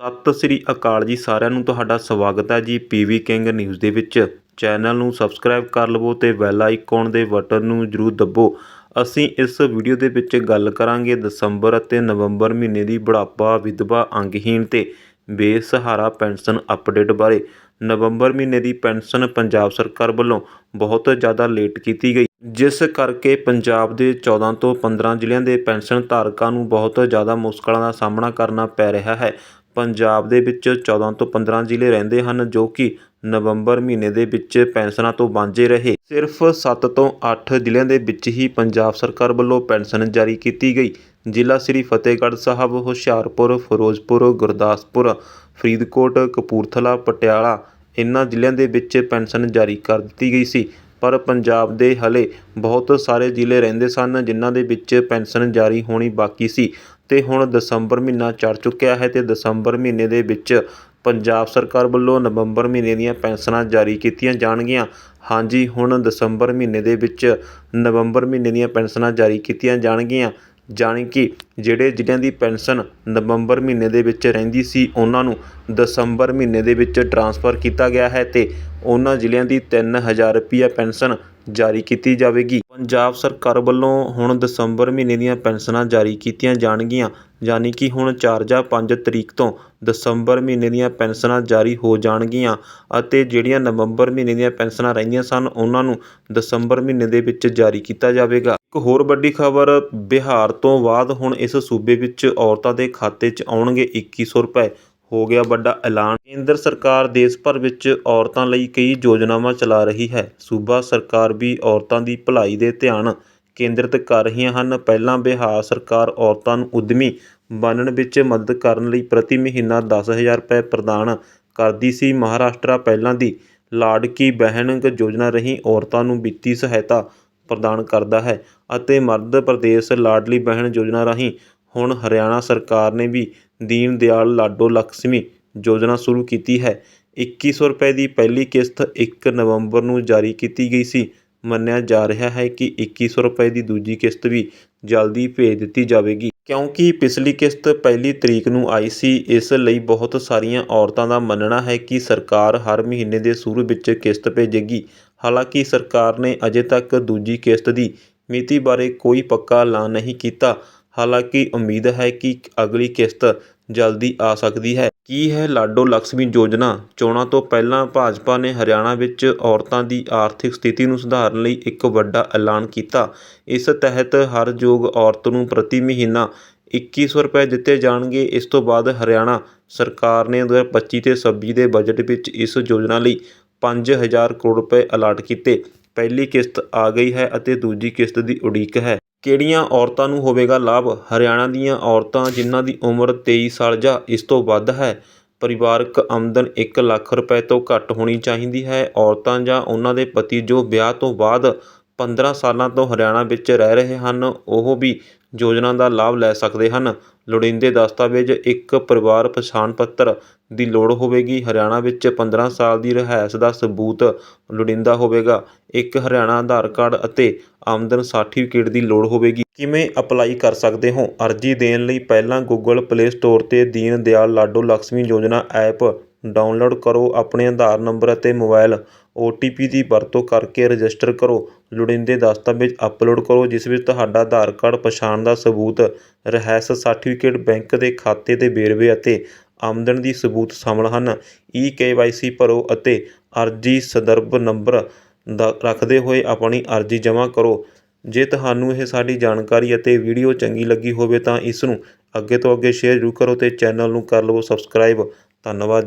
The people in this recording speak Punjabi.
ਸਤਿ ਸ੍ਰੀ ਅਕਾਲ ਜੀ ਸਾਰਿਆਂ ਨੂੰ, ਤੁਹਾਡਾ ਸਵਾਗਤ ਹੈ ਜੀ ਪੀਵੀ ਕਿੰਗ ਨਿਊਜ਼ ਦੇ ਵਿੱਚ। ਚੈਨਲ ਨੂੰ ਸਬਸਕ੍ਰਾਈਬ ਕਰ ਲਵੋ ਤੇ ਬੈਲ ਆਈਕਨ ਦੇ ਬਟਨ ਨੂੰ ਜਰੂਰ ਦੱਬੋ। ਅਸੀਂ ਇਸ ਵੀਡੀਓ ਦੇ ਵਿੱਚ ਗੱਲ ਕਰਾਂਗੇ ਦਸੰਬਰ ਅਤੇ ਨਵੰਬਰ ਮਹੀਨੇ ਦੀ ਬੁਢਾਪਾ, ਵਿਧਵਾ, ਅੰਗਹੀਣ ਤੇ ਬੇਸਹਾਰਾ ਪੈਨਸ਼ਨ ਅਪਡੇਟ ਬਾਰੇ। ਨਵੰਬਰ ਮਹੀਨੇ ਦੀ ਪੈਨਸ਼ਨ ਪੰਜਾਬ ਸਰਕਾਰ ਵੱਲੋਂ ਬਹੁਤ ਜ਼ਿਆਦਾ ਲੇਟ ਕੀਤੀ ਗਈ। ਜਿਸ ਕਰਕੇ ਪੰਜਾਬ ਦੇ 14 ਤੋਂ 15 ਜ਼ਿਲ੍ਹਿਆਂ ਦੇ ਪੈਨਸ਼ਨ ਧਾਰਕਾਂ ਨੂੰ ਬਹੁਤ ਜ਼ਿਆਦਾ ਮੁਸ਼ਕਲਾਂ ਦਾ ਸਾਹਮਣਾ ਕਰਨਾ ਪੈ ਰਿਹਾ ਹੈ। ਪੰਜਾਬ ਦੇ ਵਿੱਚ 14 ਤੋਂ 15 ਜ਼ਿਲ੍ਹੇ ਰਹਿੰਦੇ ਹਨ ਜੋ ਕਿ ਨਵੰਬਰ ਮਹੀਨੇ ਦੇ ਵਿੱਚ ਪੈਨਸ਼ਨਾਂ ਤੋਂ ਵਾਂਝੇ ਰਹੇ। ਸਿਰਫ ਸੱਤ ਤੋਂ ਅੱਠ ਜ਼ਿਲ੍ਹਿਆਂ ਦੇ ਵਿੱਚ ਹੀ ਪੰਜਾਬ ਸਰਕਾਰ ਵੱਲੋਂ ਪੈਨਸ਼ਨ ਜਾਰੀ ਕੀਤੀ ਗਈ। ਜ਼ਿਲ੍ਹਾ ਸ੍ਰੀ ਫਤਿਹਗੜ੍ਹ ਸਾਹਿਬ, ਹੁਸ਼ਿਆਰਪੁਰ, ਫਿਰੋਜ਼ਪੁਰ, ਗੁਰਦਾਸਪੁਰ, ਫਰੀਦਕੋਟ, ਕਪੂਰਥਲਾ, ਪਟਿਆਲਾ ਇਹਨਾਂ ਜ਼ਿਲ੍ਹਿਆਂ ਦੇ ਵਿੱਚ ਪੈਨਸ਼ਨ ਜਾਰੀ ਕਰ ਦਿੱਤੀ ਗਈ ਸੀ। ਪਰ ਪੰਜਾਬ ਦੇ ਹਲੇ ਬਹੁਤ ਸਾਰੇ ਜ਼ਿਲ੍ਹੇ ਰਹਿੰਦੇ ਸਨ, ਜਿਨ੍ਹਾਂ ਦੇ ਵਿੱਚ ਪੈਨਸ਼ਨ ਜਾਰੀ ਹੋਣੀ ਬਾਕੀ ਸੀ। ਅਤੇ ਹੁਣ ਦਸੰਬਰ ਮਹੀਨਾ ਚੜ੍ਹ ਚੁੱਕਿਆ ਹੈ ਅਤੇ ਦਸੰਬਰ ਮਹੀਨੇ ਦੇ ਵਿੱਚ ਪੰਜਾਬ ਸਰਕਾਰ ਵੱਲੋਂ ਨਵੰਬਰ ਮਹੀਨੇ ਦੀਆਂ ਪੈਨਸ਼ਨਾਂ ਜਾਰੀ ਕੀਤੀਆਂ ਜਾਣਗੀਆਂ। ਹਾਂਜੀ, ਹੁਣ ਦਸੰਬਰ ਮਹੀਨੇ ਦੇ ਵਿੱਚ ਨਵੰਬਰ ਮਹੀਨੇ ਦੀਆਂ ਪੈਨਸ਼ਨਾਂ ਜਾਰੀ ਕੀਤੀਆਂ ਜਾਣਗੀਆਂ। ਜਾਣੀ ਕਿ ਜਿਹੜੇ ਜ਼ਿਲ੍ਹਿਆਂ ਦੀ ਪੈਨਸ਼ਨ ਨਵੰਬਰ ਮਹੀਨੇ ਦੇ ਵਿੱਚ ਰਹਿੰਦੀ ਸੀ, ਉਹਨਾਂ ਨੂੰ ਦਸੰਬਰ ਮਹੀਨੇ ਦੇ ਵਿੱਚ ਟਰਾਂਸਫਰ ਕੀਤਾ ਗਿਆ ਹੈ ਅਤੇ ਉਹਨਾਂ ਜ਼ਿਲ੍ਹਿਆਂ ਦੀ 3000 ਰੁਪਈਆ ਪੈਨਸ਼ਨ ਜਾਰੀ ਕੀਤੀ ਜਾਵੇਗੀ। ਪੰਜਾਬ ਸਰਕਾਰ ਵੱਲੋਂ ਹੁਣ ਦਸੰਬਰ ਮਹੀਨੇ ਦੀਆਂ ਪੈਨਸ਼ਨਾਂ ਜਾਰੀ ਕੀਤੀਆਂ ਜਾਣਗੀਆਂ। ਯਾਨੀ ਕਿ ਹੁਣ ਚਾਰ ਜਾਂ ਪੰਜ ਤਰੀਕ ਤੋਂ ਦਸੰਬਰ ਮਹੀਨੇ ਦੀਆਂ ਪੈਨਸ਼ਨਾਂ ਜਾਰੀ ਹੋ ਜਾਣਗੀਆਂ ਅਤੇ ਜਿਹੜੀਆਂ ਨਵੰਬਰ ਮਹੀਨੇ ਦੀਆਂ ਪੈਨਸ਼ਨਾਂ ਰਹਿੰਦੀਆਂ ਸਨ, ਉਹਨਾਂ ਨੂੰ ਦਸੰਬਰ ਮਹੀਨੇ ਦੇ ਵਿੱਚ ਜਾਰੀ ਕੀਤਾ ਜਾਵੇਗਾ। ਇੱਕ ਹੋਰ ਵੱਡੀ ਖਬਰ, ਬਿਹਾਰ ਤੋਂ ਬਾਅਦ ਹੁਣ ਇਸ ਸੂਬੇ ਵਿੱਚ ਔਰਤਾਂ ਦੇ ਖਾਤੇ 'ਚ ਆਉਣਗੇ 2100 ਰੁਪਏ। ਹੋ ਗਿਆ ਵੱਡਾ ਐਲਾਨ। ਕੇਂਦਰ ਸਰਕਾਰ ਦੇਸ਼ ਭਰ ਵਿੱਚ ਔਰਤਾਂ ਲਈ ਕਈ ਯੋਜਨਾਵਾਂ ਚਲਾ ਰਹੀ ਹੈ। ਸੂਬਾ ਸਰਕਾਰ ਵੀ ਔਰਤਾਂ ਦੀ ਭਲਾਈ ਦੇ ਧਿਆਨ ਕੇਂਦਰਿਤ ਕਰ ਰਹੀਆਂ ਹਨ। ਪਹਿਲਾਂ ਬਿਹਾਰ ਸਰਕਾਰ ਔਰਤਾਂ ਨੂੰ ਉਦਮੀ ਬਣਨ ਵਿੱਚ ਮਦਦ ਕਰਨ ਲਈ ਪ੍ਰਤੀ ਮਹੀਨਾ 10000 ਰੁਪਏ ਪ੍ਰਦਾਨ ਕਰਦੀ ਸੀ। ਮਹਾਰਾਸ਼ਟਰ ਪਹਿਲਾਂ ਦੀ ਲਾਡਕੀ ਬਹਿਨ ਯੋਜਨਾ ਰਹੀ। ਔਰਤਾਂ ਨੂੰ ਵਿੱਤੀ ਸਹਾਇਤਾ ਪ੍ਰਦਾਨ ਕਰਦਾ ਹੈ ਅਤੇ ਮੱਧ ਪ੍ਰਦੇਸ਼ ਲਾਡਲੀ ਬਹਿਣ ਯੋਜਨਾ ਰਾਹੀਂ ਹੁਣ ਹਰਿਆਣਾ ਸਰਕਾਰ ਨੇ ਵੀ ਦੀਨ ਦਿਆਲ ਲਾਡੋ ਲਕਸ਼ਮੀ ਯੋਜਨਾ ਸ਼ੁਰੂ ਕੀਤੀ ਹੈ। ਇੱਕੀ ਸੌ ਰੁਪਏ ਦੀ ਪਹਿਲੀ ਕਿਸ਼ਤ ਇੱਕ ਨਵੰਬਰ ਨੂੰ ਜਾਰੀ ਕੀਤੀ ਗਈ ਸੀ। ਮੰਨਿਆ ਜਾ ਰਿਹਾ ਹੈ ਕਿ ਇੱਕੀ ਸੌ ਰੁਪਏ ਦੀ ਦੂਜੀ ਕਿਸ਼ਤ ਵੀ ਜਲਦੀ ਭੇਜ ਦਿੱਤੀ ਜਾਵੇਗੀ। ਕਿਉਂਕਿ ਪਿਛਲੀ ਕਿਸ਼ਤ ਪਹਿਲੀ ਤਰੀਕ ਨੂੰ ਆਈ ਸੀ, ਇਸ ਲਈ ਬਹੁਤ ਸਾਰੀਆਂ ਔਰਤਾਂ ਦਾ ਮੰਨਣਾ ਹੈ ਕਿ ਸਰਕਾਰ ਹਰ ਮਹੀਨੇ ਦੇ ਸ਼ੁਰੂ ਵਿੱਚ ਕਿਸ਼ਤ ਭੇਜੇਗੀ ਹਾਲਾਂਕਿ ਸਰਕਾਰ ਨੇ ਅਜੇ ਤੱਕ ਦੂਜੀ ਕਿਸ਼ਤ ਦੀ ਮਿਤੀ ਬਾਰੇ ਕੋਈ ਪੱਕਾ ਐਲਾਨ ਨਹੀਂ ਕੀਤਾ। ਹਾਲਾਂਕਿ ਉਮੀਦ ਹੈ ਕਿ ਅਗਲੀ ਕਿਸ਼ਤ ਜਲਦੀ ਆ ਸਕਦੀ ਹੈ। ਕੀ ਹੈ ਲਾਡੋ ਲਕਸ਼ਮੀ ਯੋਜਨਾ? ਚੋਣਾਂ ਤੋਂ ਪਹਿਲਾਂ ਭਾਜਪਾ ਨੇ ਹਰਿਆਣਾ ਵਿੱਚ ਔਰਤਾਂ ਦੀ ਆਰਥਿਕ ਸਥਿਤੀ ਨੂੰ ਸੁਧਾਰਨ ਲਈ ਇੱਕ ਵੱਡਾ ਐਲਾਨ ਕੀਤਾ। ਇਸ ਤਹਿਤ ਹਰ ਯੋਗ ਔਰਤ ਨੂੰ ਪ੍ਰਤੀ ਮਹੀਨਾ 2100 ਰੁਪਏ ਦਿੱਤੇ ਜਾਣਗੇ। ਇਸ ਤੋਂ ਬਾਅਦ ਹਰਿਆਣਾ ਸਰਕਾਰ ਨੇ 2025 ਤੇ 26 ਦੇ ਬਜਟ ਵਿੱਚ ਇਸ ਯੋਜਨਾ ਲਈ ਪੰਜ ਹਜ਼ਾਰ ਕਰੋੜ ਰੁਪਏ ਅਲਾਟ ਕੀਤੇ। ਪਹਿਲੀ ਕਿਸ਼ਤ ਆ ਗਈ ਹੈ ਅਤੇ ਦੂਜੀ ਕਿਸ਼ਤ ਦੀ ਉਡੀਕ ਹੈ। ਕਿਹੜੀਆਂ ਔਰਤਾਂ ਨੂੰ ਹੋਵੇਗਾ ਲਾਭ? ਹਰਿਆਣਾ ਦੀਆਂ ਔਰਤਾਂ ਜਿਨ੍ਹਾਂ ਦੀ ਉਮਰ 23 ਸਾਲ ਜਾਂ ਇਸ ਤੋਂ ਵੱਧ ਹੈ, ਪਰਿਵਾਰਕ ਆਮਦਨ 1 ਲੱਖ ਰੁਪਏ ਤੋਂ ਘੱਟ ਹੋਣੀ ਚਾਹੀਦੀ ਹੈ। ਔਰਤਾਂ ਜਾਂ ਉਹਨਾਂ ਦੇ ਪਤੀ ਜੋ ਵਿਆਹ ਤੋਂ ਬਾਅਦ 15 ਸਾਲਾਂ ਤੋਂ ਹਰਿਆਣਾ ਵਿੱਚ ਰਹਿ ਰਹੇ ਹਨ, ਉਹ ਵੀ ਯੋਜਨਾ ਦਾ ਲਾਭ ਲੈ ਸਕਦੇ ਹਨ। ਲੋੜੀਂਦੇ ਦਸਤਾਵੇਜ਼, ਇੱਕ ਪਰਿਵਾਰ ਪਛਾਣ ਪੱਤਰ ਦੀ ਲੋੜ ਹੋਵੇਗੀ। ਹਰਿਆਣਾ ਵਿੱਚ 15 ਸਾਲ ਦੀ ਰਿਹਾਇਸ਼ ਦਾ ਸਬੂਤ ਲੋੜੀਂਦਾ ਹੋਵੇਗਾ। ਇੱਕ ਹਰਿਆਣਾ ਆਧਾਰ ਕਾਰਡ ਅਤੇ ਆਮਦਨ ਸਰਟੀਫਿਕੇਟ ਦੀ ਲੋੜ ਹੋਵੇਗੀ। ਕਿਵੇਂ ਅਪਲਾਈ ਕਰ ਸਕਦੇ ਹੋ? ਅਰਜ਼ੀ ਦੇਣ ਲਈ ਪਹਿਲਾਂ ਗੂਗਲ ਪਲੇ ਸਟੋਰ ਤੇ ਦੀਨ ਦਿਆਲ ਲਾਡੋ ਲਕਸ਼ਮੀ ਯੋਜਨਾ ਐਪ ਡਾਊਨਲੋਡ ਕਰੋ। ਆਪਣੇ ਆਧਾਰ ਨੰਬਰ ਅਤੇ ਮੋਬਾਈਲ ਓ ਟੀ ਪੀ ਦੀ ਵਰਤੋਂ ਕਰਕੇ ਰਜਿਸਟਰ ਕਰੋ। ਲੋੜੀਂਦੇ ਦਸਤਾਵੇਜ਼ ਅਪਲੋਡ ਕਰੋ, ਜਿਸ ਵਿੱਚ ਤੁਹਾਡਾ ਆਧਾਰ ਕਾਰਡ, ਪਛਾਣ ਦਾ ਸਬੂਤ ਰਿਹਾਇਸ਼ ਸਰਟੀਫਿਕੇਟ, ਬੈਂਕ ਦੇ ਖਾਤੇ ਦੇ ਵੇਰਵੇ ਅਤੇ ਆਮਦਨ ਦੀ ਸਬੂਤ ਸ਼ਾਮਲ ਹਨ। ਈ ਕੇ ਵਾਈ ਸੀ ਭਰੋ ਅਤੇ ਅਰਜ਼ੀ ਸੰਦਰਭ ਨੰਬਰ ਦਾ ਰੱਖਦੇ ਹੋਏ ਆਪਣੀ ਅਰਜ਼ੀ ਜਮ੍ਹਾਂ ਕਰੋ। ਜੇ ਤੁਹਾਨੂੰ ਇਹ ਸਾਡੀ ਜਾਣਕਾਰੀ ਅਤੇ ਵੀਡੀਓ ਚੰਗੀ ਲੱਗੀ ਹੋਵੇ ਤਾਂ ਇਸ ਨੂੰ ਅੱਗੇ ਤੋਂ ਅੱਗੇ ਸ਼ੇਅਰ ਜ਼ਰੂਰ ਕਰੋ ਤੇ ਚੈਨਲ ਨੂੰ ਕਰ ਲਵੋ ਸਬਸਕ੍ਰਾਈਬ। ਧੰਨਵਾਦ।